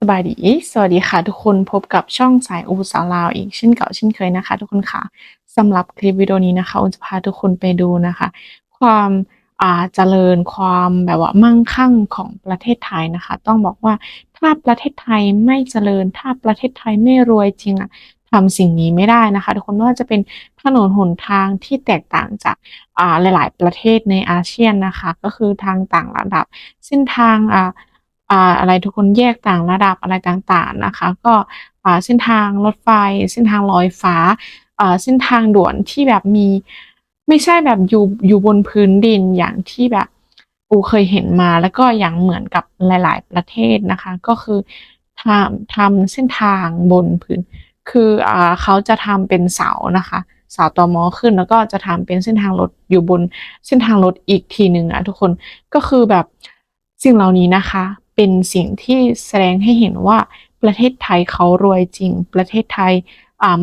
สบายดี สวัสดีค่ะทุกคนพบกับช่องสายอูสาวลาวอีกเช่นเก่าเช่นเคยนะคะ ทุกคนค่ะสำหรับคลิปวิดีโอนี้นะคะอูจะพาทุกคนไปดูนะคะ ความอาเจริญความแบบว่ามั่งคั่งของประเทศไทยนะคะ ต้องบอกว่าถ้าประเทศไทยไม่เจริญ ถ้าประเทศไทยไม่รวยจริงอะทำสิ่งนี้ไม่ได้นะคะ ทุกคนไม่ว่าจะเป็นถนนหนทางที่แตกต่างจากหลาย ๆ ประเทศในอาเซียนนะคะ ก็คือทางต่างระดับ เส้นทาง อะไรทุกคนแยกต่างระดับอะไรต่างๆนะคะ ก็เส้นทางรถไฟ เส้นทางลอยฟ้าเส้นทางด่วนที่แบบมีไม่ใช่แบบอยู่อยู่บนพื้นดินอย่างที่แบบอูเคยเห็นมาแล้วก็อย่างเหมือนกับหลาย ๆ ประเทศนะคะ ก็คือทำทำเส้นทางบนพื้น คืออเขาจะทำเป็นเสานะคะเสาต่อมอขึ้นแล้วก็จะทำเป็นเส้นทางรถอยู่บนเส้นทางรถอีกทีหนึ่งอะทุกคนก็คือแบบสิ่งเหล่านี้นะคะ เป็นสิ่งที่แสดงให้เห็นว่าประเทศไทยเขารวยจริง ประเทศไทย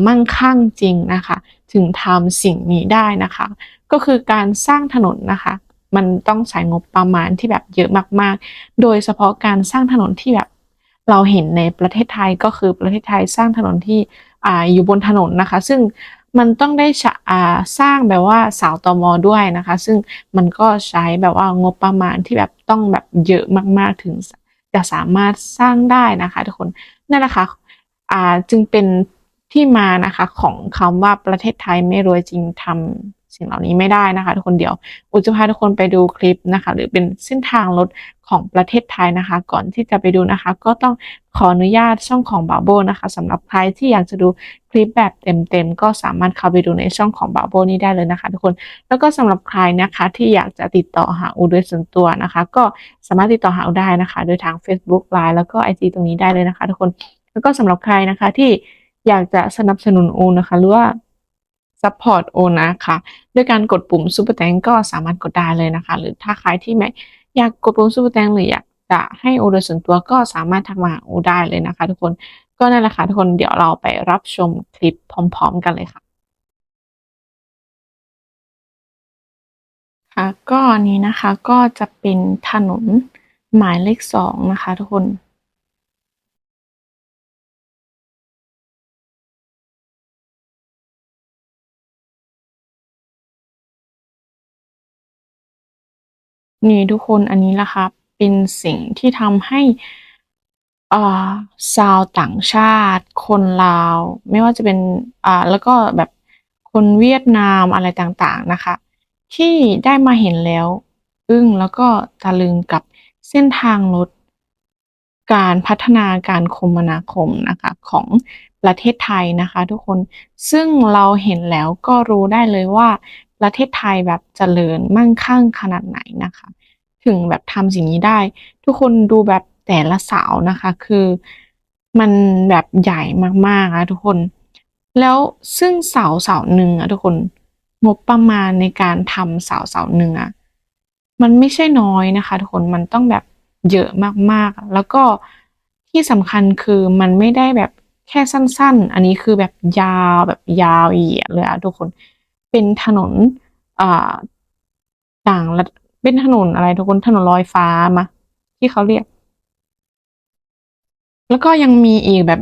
มั่งคั่งจริงนะคะ ถึงทำสิ่งนี้ได้นะคะ ก็คือการสร้างถนนนะคะ มันต้องใช้งบประมาณที่แบบเยอะมากๆ โดยเฉพาะการสร้างถนนที่แบบเราเห็นในประเทศไทยก็คือประเทศไทยสร้างถนนที่ออยู่บนถนนนะคะ ซึ่งมันต้องได้สร้างแบบว่าเสาตอมอด้วยนะคะ ซึ่งมันก็ใช้แบบว่างบประมาณที่แบบต้องแบบเยอะมากๆถึง จะสามารถสร้างได้นะคะทุกคนนั่นแหละค่ะอ่าจึงเป็นที่มานะคะของคำว่าประเทศไทยไม่รวยจริงทำ สิ่งเหล่านี้ไม่ได้นะคะ ทุกคนเดี๋ยวอุจะพาทุกคนไปดูคลิปนะคะ หรือเป็นเส้นทางรถของประเทศไทยนะคะ ก่อนที่จะไปดูนะคะ ก็ต้องขออนุญาตช่องของบาโบนะคะสำหรับใครที่อยากจะดูคลิปแบบเต็มๆก็สามารถเข้าไปดูในช่องของบาโบนี้ได้เลยนะคะ ทุกคนแล้วก็สำหรับใครนะคะที่อยากจะติดต่อหาอูโดยส่วนตัวนะคะ ก็สามารถติดต่อหาอูได้นะคะ โดยทาง Facebook Line แล้วก็ IG ตรงนี้ได้เลยนะคะ ทุกคนแล้วก็สำหรับใครนะคะที่อยากจะสนับสนุนอูนะคะหรือว่า ซัพพอร์ตโอนะคะด้วยการกดปุ่มซูเปอร์แตงก็สามารถกดได้เลยนะคะ หรือถ้าใครที่ไม่อยากกดปุ่มซูเปอร์แตงหรืออยากจะให้โอโดยส่วนตัวก็สามารถทักมาโอได้เลยนะคะ ทุกคนก็นั่นแหละค่ะทุกคนเดี๋ยวเราไปรับชมคลิปพร้อม ๆ กันเลยค่ะค่ะก็นนี้นะคะก็จะเป็นถนนหมายเลขสองนะคะ ทุกคน นี่ทุกคนอันนี้ละค่ะเป็นสิ่งที่ทำให้อ่าชาวต่างชาติ คนลาว ไม่ว่าจะเป็นอ่าแล้วก็แบบคนเวียดนามอะไรต่างๆนะคะ ที่ได้มาเห็นแล้ว อึ้งแล้วก็ตะลึงกับเส้นทางรถการพัฒนาการคมนาคมนะคะของประเทศไทยนะคะ ทุกคนซึ่งเราเห็นแล้วก็รู้ได้เลยว่า ประเทศไทยแบบเจริญมั่งคั่งขนาดไหนนะคะ ถึงแบบทำสิ่งนี้ได้ ทุกคนดูแบบแต่ละเสานะคะ คือมันแบบใหญ่มากๆนะทุกคน แล้วซึ่งเสาเสาหนึ่งอะทุกคนงบประมาณในการทำเสาเสาหนึ่งอะมันไม่ใช่น้อยนะคะ ทุกคนมันต้องแบบเยอะมากๆ แล้วก็ที่สำคัญคือมันไม่ได้แบบแค่สั้น ๆ อันนี้คือแบบยาวแบบยาวเหยียดเลยอะทุกคน เป็นถนนอ่าต่างระเป็นถนนอะไรทุกคนถนนลอยฟ้ามาที่เขาเรียก แล้วก็ยังมีอีกแบบ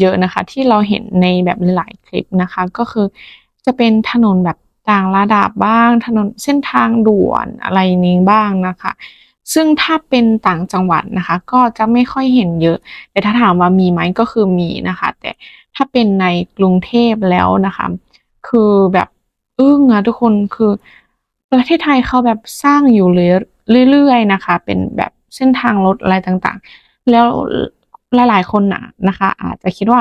เยอะๆนะคะ ที่เราเห็นในแบบหลายคลิปนะคะ ก็คือจะเป็นถนนแบบต่างระดับบ้าง ถนนเส้นทางด่วนอะไรนี้บ้างนะคะ ซึ่งถ้าเป็นต่างจังหวัดนะคะ ก็จะไม่ค่อยเห็นเยอะ แต่ถ้าถามว่ามีไหมก็คือมีนะคะ แต่ถ้าเป็นในกรุงเทพแล้วนะคะ คือแบบ อึ้งอะทุกคนคือประเทศไทยเขาแบบสร้างอยู่เรื่อยๆนะคะ เป็นแบบเส้นทางรถอะไรต่างๆ แล้วหลายๆคนนะนะคะ อาจจะคิดว่า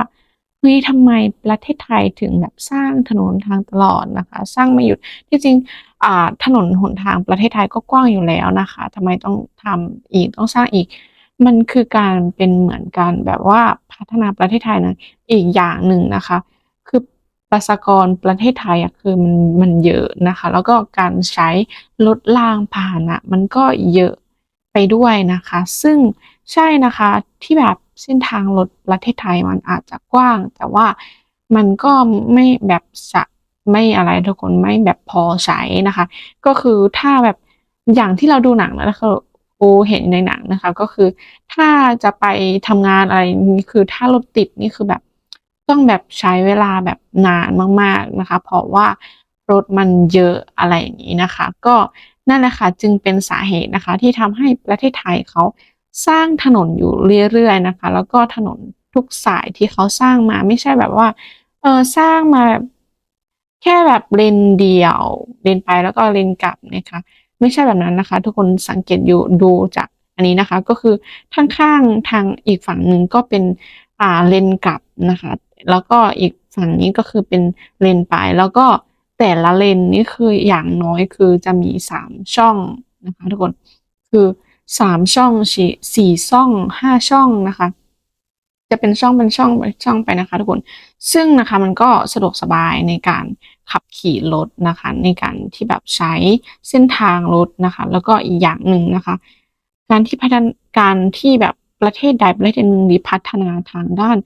เฮ้ยทำไมประเทศไทยถึงแบบสร้างถนนทางตลอดนะคะ สร้างไม่หยุดที่จริงอ่าถนนหนทางประเทศไทยก็กว้างอยู่แล้วนะคะทำไมต้องทำอีกต้องสร้างอีก มันคือการเป็นเหมือนการแบบว่าพัฒนาประเทศไทยนะอีกอย่างหนึ่งนะคะ ประชากรประเทศไทยอะคือมันมันเยอะนะคะ แล้วก็การใช้รถรางพาหนะมันก็เยอะไปด้วยนะคะ ซึ่งใช่นะคะที่แบบเส้นทางรถประเทศไทยมันอาจจะกว้าง แต่ว่ามันก็ไม่แบบจะไม่อะไรทุกคนไม่แบบพอใช้นะคะ ก็คือถ้าแบบอย่างที่เราดูหนังแล้วคืออูเห็นในหนังนะคะ ก็คือถ้าจะไปทำงานอะไรนี้คือถ้ารถติดนี่คือแบบ ต้องแบบใช้เวลาแบบนานมากๆนะคะ เพราะว่ารถมันเยอะอะไรอย่างนี้นะคะ ก็นั่นแหละค่ะจึงเป็นสาเหตุนะคะ ที่ทำให้ประเทศไทยเขาสร้างถนนอยู่เรื่อยๆนะคะ แล้วก็ถนนทุกสายที่เขาสร้างมาไม่ใช่แบบว่าเออสร้างมาแค่แบบเลนเดียวเลนไปแล้วก็เลนกลับนะคะ ไม่ใช่แบบนั้นนะคะ ทุกคนสังเกตอยู่ดูจากอันนี้นะคะ ก็คือข้างๆทางอีกฝั่งหนึ่งก็เป็นอ่าเลนกลับนะคะ แล้วก็อีกฝั่งนี้ก็คือเป็นเลนไปแล้วก็แต่ละเลนนี่คืออย่างน้อยคือจะมีสามช่องนะคะทุกคนคือสามช่องสี่สี่ช่องห้าช่องนะคะ จะเป็นช่องเป็นช่องเป็นช่องไปนะคะ ทุกคนซึ่งนะคะมันก็สะดวกสบายในการขับขี่รถนะคะ ในการที่แบบใช้เส้นทางรถนะคะ แล้วก็อีกอย่างหนึ่งนะคะ การที่พัฒนาการที่แบบประเทศใดประเทศหนึ่งพัฒนาทางด้าน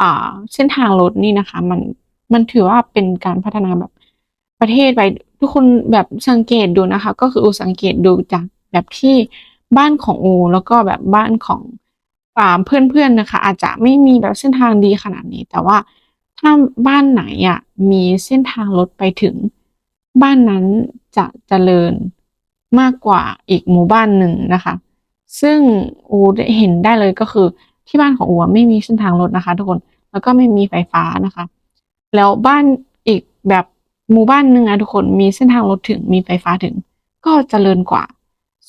อ่าเส้นทางรถนี่นะคะ มันมันถือว่าเป็นการพัฒนาแบบประเทศไปทุกคนแบบสังเกตดูนะคะ ก็คืออูสังเกตดูจากแบบที่บ้านของอู แล้วก็แบบบ้านของอ่าเพื่อนๆนะคะ อาจจะไม่มีแบบเส้นทางดีขนาดนี้ แต่ว่าถ้าบ้านไหนอะมีเส้นทางรถไปถึง บ้านนั้นจะเจริญมากกว่าอีกหมู่บ้านหนึ่งนะคะ ซึ่งอูเห็นได้เลยก็คือ ที่บ้านของอูไม่มีเส้นทางรถนะคะ ทุกคนแล้วก็ไม่มีไฟฟ้านะคะ แล้วบ้านอีกแบบหมู่บ้านหนึ่งอะทุกคนมีเส้นทางรถถึงมีไฟฟ้าถึง ก็เจริญกว่า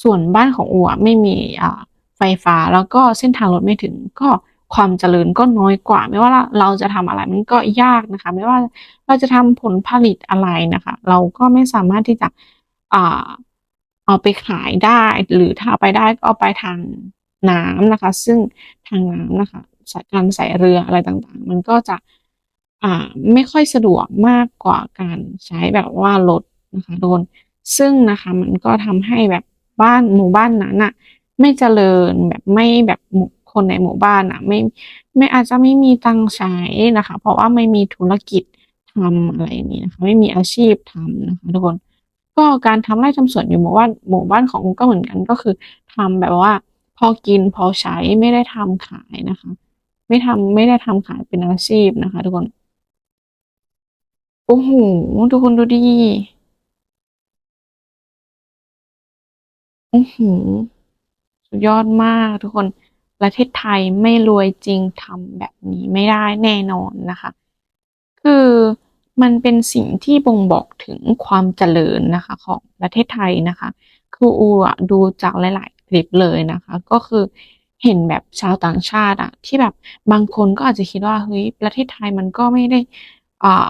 ส่วนบ้านของอูไม่มีอ่าไฟฟ้าแล้วก็เส้นทางรถไม่ถึง ก็ความเจริญก็น้อยกว่า ไม่ว่าเราจะทำอะไรมันก็ยากนะคะ ไม่ว่าเราจะทำผลผลิตอะไรนะคะ เราก็ไม่สามารถที่จะอ่าเอาไปขายได้หรือถ้าเอาไปได้ก็เอาไปทาง น้ำนะคะ ซึ่งทางน้ำนะคะการใส่เรืออะไรต่างๆ มันก็จะอ่าไม่ค่อยสะดวกมากกว่าการใช้แบบว่ารถนะคะโดนซึ่งนะคะมันก็ทำให้แบบบ้านหมู่บ้านนั้นอะไม่เจริญแบบไม่แบบคนในหมู่บ้านอะไม่ไม่อาจจะไม่มีตังใช้นะคะ เพราะว่าไม่มีธุรกิจทำอะไรนี้นะคะ ไม่มีอาชีพทำนะคะทุกคน ก็การทำไร่ทำสวนอยู่หมู่บ้านหมู่บ้านของก็เหมือนกันก็คือทำแบบว่า พอกินพอใช้ไม่ได้ทำขายนะคะ ไม่ทำไม่ได้ทำขายเป็นอาชีพนะคะ ทุกคน โอ้โหทุกคนดูดีโอือหือสุดยอดมากทุกคนประเทศไทยไม่รวยจริงทำแบบนี้ไม่ได้แน่นอนนะคะ คือมันเป็นสิ่งที่บ่งบอกถึงความเจริญนะคะ ของประเทศไทยนะคะ คืออูอะดูจากหลายๆ คลิปเลยนะคะ ก็คือเห็นแบบชาวต่างชาติอะที่แบบบางคนก็อาจจะคิดว่าเฮ้ยประเทศไทยมันก็ไม่ได้อ่า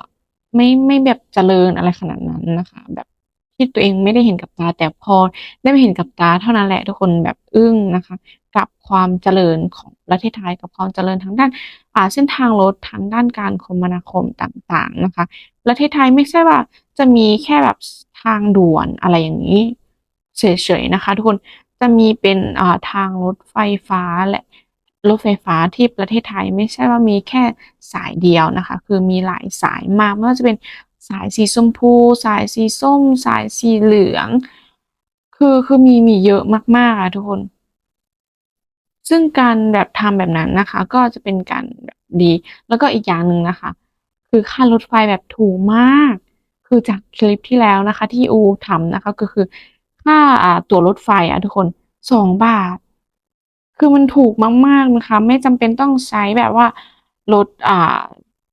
ไม่ไม่แบบเจริญอะไรขนาดนั้นนะคะ แบบที่ตัวเองไม่ได้เห็นกับตา แต่พอได้มาเห็นกับตาเท่านั้นแหละทุกคนแบบอึ้งนะคะ กับความเจริญของประเทศไทยกับความเจริญทางด้านอ่าเส้นทางรถทางด้านการคมนาคมต่างๆนะคะ ประเทศไทยไม่ใช่ว่าจะมีแค่แบบทางด่วนอะไรอย่างนี้เฉยๆนะคะ ทุกคน จะมีเป็นทางรถไฟฟ้าและรถไฟฟ้าที่ประเทศไทยไม่ใช่ว่ามีแค่สายเดียวนะคะ คือมีหลายสายมากไม่ว่าจะเป็นสายสีชมพู สายสีส้ม สายสีเหลือง คือคือมีมีเยอะมากๆอะทุกคน ซึ่งการแบบทำแบบนั้นนะคะ ก็จะเป็นการแบบดี แล้วก็อีกอย่างหนึ่งนะคะ คือค่ารถไฟแบบถูกมาก คือจากคลิปที่แล้วนะคะ ที่อูทำนะคะก็คือ ค่าอ่าตั๋วรถไฟอะทุกคนสองบาท คือมันถูกมากๆนะคะ ไม่จำเป็นต้องใช้แบบว่ารถอ่า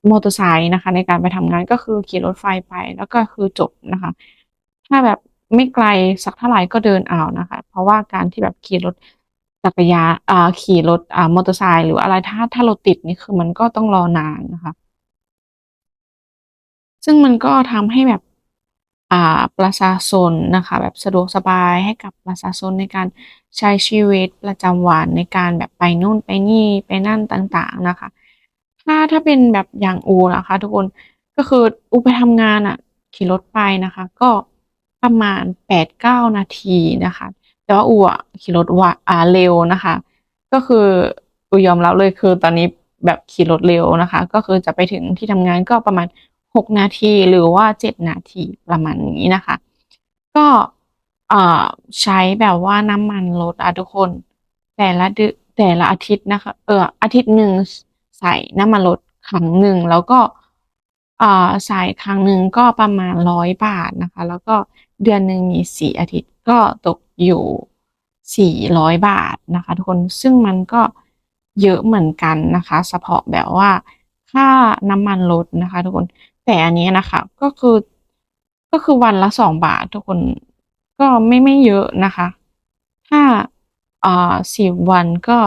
มอเตอร์ไซค์นะคะ ในการไปทำงานก็คือขี่รถไฟไปแล้วก็คือจบนะคะ ถ้าแบบไม่ไกลสักเท่าไหร่ก็เดินเอานะคะ เพราะว่าการที่แบบขี่รถจักรยานอ่าขี่รถอ่ามอเตอร์ไซค์หรืออะไรถ้าถ้ารถติดนี่คือมันก็ต้องรอนานนะคะ ซึ่งมันก็ทำให้แบบ ประชาชนนะคะแบบสะดวกสบายให้กับประชาชนในการใช้ชีวิตประจำวันในการแบบไปนู่นไปนี่ไปนั่นต่างๆนะคะ ถ้าถ้าเป็นแบบอย่างอูนะคะ ทุกคนก็คืออูไปทำงานอะขี่รถไปนะคะ ก็ประมาณแปดเก้านาทีนะคะ แต่ว่าอูอะขี่รถว่าอ่าเร็วนะคะ ก็คืออูยอมรับเลยคือตอนนี้แบบขี่รถเร็วนะคะ ก็คือจะไปถึงที่ทำงานก็ประมาณ หกนาทีหรือว่าเจ็ดนาทีประมาณนี้นะคะ ก็ใช้แบบว่าน้ำมันรถอะทุกคน แต่ละเดือนแต่ละอาทิตย์นะคะ เอออาทิตย์หนึ่งใส่น้ำมันรถครั้งหนึ่งแล้วก็ใส่ครั้งหนึ่งก็ประมาณร้อยบาทนะคะ แล้วก็เดือนหนึ่งมีสี่อาทิตย์ก็ตกอยู่สี่ร้อยบาทนะคะ ทุกคนซึ่งมันก็เยอะเหมือนกันนะคะเฉพาะแบบว่าค่าน้ำมันรถนะคะ ทุกคน แต่อันนี้นะคะ ก็คือก็คือวันละสองบาททุกคนก็ไม่ไม่เยอะนะคะ ถ้าอ่าสิบวันก็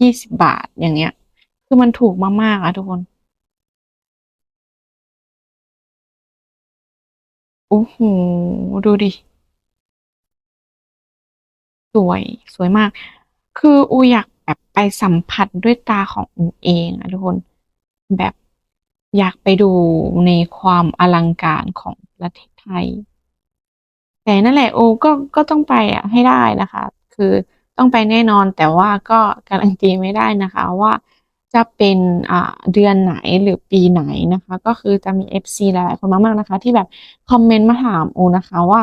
ยี่สิบบาทอย่างเงี้ย คือมันถูกมากๆอะทุกคนโอ้โหดูดิ สวยสวยมาก คืออูอยากแบบไปสัมผัสด้วยตาของอูเองอะทุกคนแบบ อยากไปดูในความอลังการของประเทศไทย แต่นั่นแหละโอก็ก็ต้องไปอะให้ได้นะคะ คือต้องไปแน่นอนแต่ว่าก็การันตีไม่ได้นะคะว่าจะเป็นอ่าเดือนไหนหรือปีไหนนะคะ ก็คือจะมี FC หลายๆคนมากๆนะคะ ที่แบบคอมเมนต์มาถามโอนะคะว่า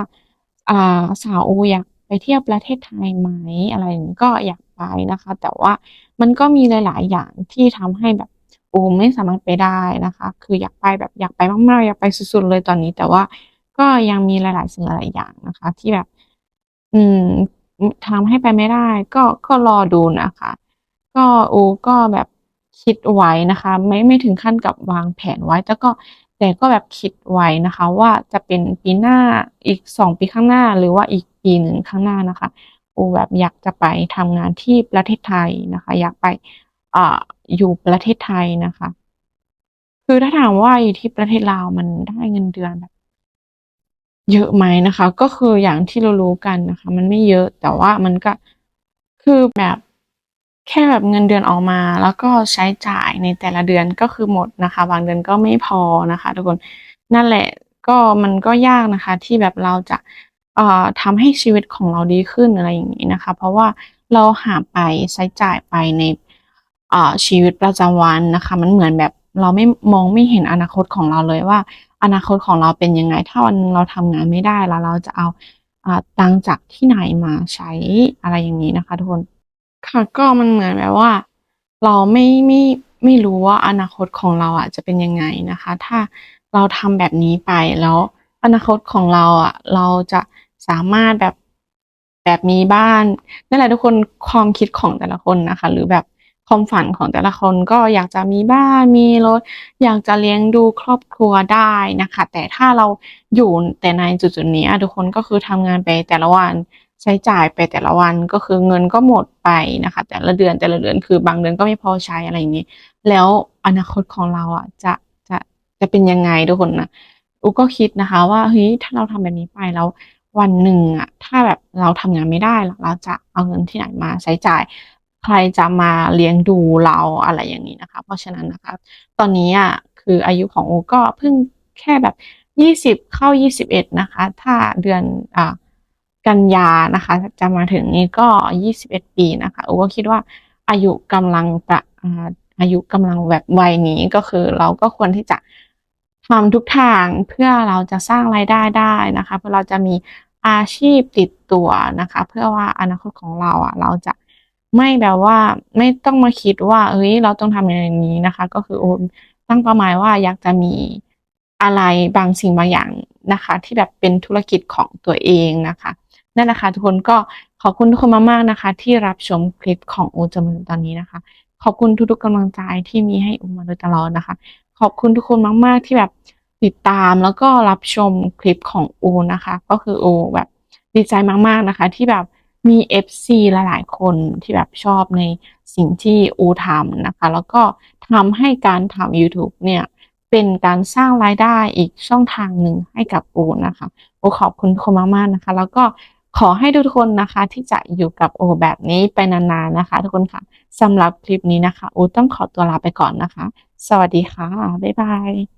อ่าสาวโออยากไปเที่ยวประเทศไทยไหมอะไรอย่างนี้ก็อยากไปนะคะ แต่ว่ามันก็มีหลาย ๆ อย่างที่ทำให้แบบ โอไม่สามารถไปได้นะคะ คืออยากไปแบบอยากไปมากๆ อยากไปสุดๆเลยตอนนี้ แต่ว่าก็ยังมีหลาย ๆ สิ่งหลายๆอย่างนะคะ ที่แบบ อืมทำให้ไปไม่ได้ ก็ก็รอดูนะคะ ก็โอ้ก็แบบคิดไว้นะคะ ไม่ไม่ถึงขั้นกับวางแผนไว้ แต่ก็แต่ก็แบบคิดไว้นะคะ ว่าจะเป็นปีหน้าอีกสองปีข้างหน้า หรือว่าอีกปีหนึ่งข้างหน้านะคะโอ้แบบอยากจะไปทำงานที่ประเทศไทยนะคะ อยากไป ออยู่ประเทศไทยนะคะ คือถ้าถามว่าอยู่ที่ประเทศลาวมันได้เงินเดือนแบบ เยอะไหมนะคะ ก็คืออย่างที่เรารู้กันนะคะ มันไม่เยอะแต่ว่ามันก็คือแบบแค่แบบเงินเดือนออกมา แล้วก็ใช้จ่ายในแต่ละเดือนก็คือหมดนะคะ บางเดือนก็ไม่พอนะคะ ทุกคนนั่นแหละก็มันก็ยากนะคะ ที่แบบเราจะเอ่อทำให้ชีวิตของเราดีขึ้นอะไรอย่างนี้นะคะ เพราะว่าเราหาไปใช้จ่ายไปใน ชีวิตประจำวันนะคะ มันเหมือนแบบเราไม่มองไม่เห็นอนาคตของเราเลยว่า อนาคตของเราเป็นยังไง ถ้าวันเราทำงานไม่ได้แล้วเราจะเอาตังจากที่ไหนมาใช้อะไรอย่างนี้นะคะทุกคนค่ะก็มันเหมือนแบบว่า เราไม่ไม่ไม่รู้ว่าอนาคตของเราอะจะเป็นยังไงนะคะ ถ้าเราทำแบบนี้ไปแล้วอนาคตของเราอะเราจะสามารถแบบแบบมีบ้านนั่นแหละทุกคนความคิดของแต่ละคนนะคะ หรือแบบ ความฝันของแต่ละคนก็อยากจะมีบ้านมีรถ อยากจะเลี้ยงดูครอบครัวได้นะคะ แต่ถ้าเราอยู่แต่ในจุดๆนี้ทุกคนก็คือทำงานไปแต่ละวันใช้จ่ายไปแต่ละวันก็คือเงินก็หมดไปนะคะ แต่ละเดือนแต่ละเดือนคือบางเดือนก็ไม่พอใช้อะไรอย่างนี้แล้วอนาคตของเราอะจะจะจะเป็นยังไงทุกคนนะอุก็คิดนะคะ ว่าเฮ้ยถ้าเราทำแบบนี้ไปแล้ววันหนึ่งอะถ้าแบบเราทำงานไม่ได้เราจะเอาเงินที่ไหนมาใช้จ่าย ใครจะมาเลี้ยงดูเราอะไรอย่างนี้นะคะ เพราะฉะนั้นนะคะ ตอนนี้อะคืออายุของโอก็เพิ่งแค่แบบยี่สิบเข้ายี่สิบเอ็ดนะคะ ถ้าเดือนอ่ากันยานะคะ จะมาถึงนี้ก็ยี่สิบเอ็ดปีนะคะโอก็คิดว่าอายุกำลังจะอายุกำลังแบบวัยนี้ก็คือเราก็ควรที่จะทำทุกทางเพื่อเราจะสร้างรายได้ได้นะคะ เพื่อเราจะมีอาชีพติดตัวนะคะ เพื่อว่าอนาคตของเราอะ เราจะ ไม่แบบว่าไม่ต้องมาคิดว่าเฮ้ยเราต้องทำอย่างนี้นะคะ ก็คือโอนตั้งเป้าหมายว่าอยากจะมีอะไรบางสิ่งบางอย่างนะคะ ที่แบบเป็นธุรกิจของตัวเองนะคะนั่นแหละค่ะทุกคนก็ขอบคุณทุกคนมากๆนะคะ ที่รับชมคลิปของโอูจมือตอนนี้นะคะ ขอบคุณทุกๆกำลังใจที่มีให้อูมาโดยตลอดนะคะ ขอบคุณทุกคนมาก ๆ ที่แบบติดตามแล้วก็รับชมคลิปของอูนะคะ ก็คือโอแบบดีใจมากๆนะคะ ที่แบบ มี FC หลายๆ คนที่แบบชอบในสิ่งที่อูทำนะคะ แล้วก็ทำให้การทำ YouTube เนี่ยเป็นการสร้างรายได้อีกช่องทางหนึ่งให้กับอูนะคะอูขอบคุณทุกคนมากๆนะคะ แล้วก็ขอให้ทุกคนนะคะที่จะอยู่กับโอแบบนี้ไปนานๆนะคะ ทุกคนค่ะสำหรับคลิปนี้นะคะอูต้องขอตัวลาไปก่อนนะคะ สวัสดีค่ะ บ๊ายบาย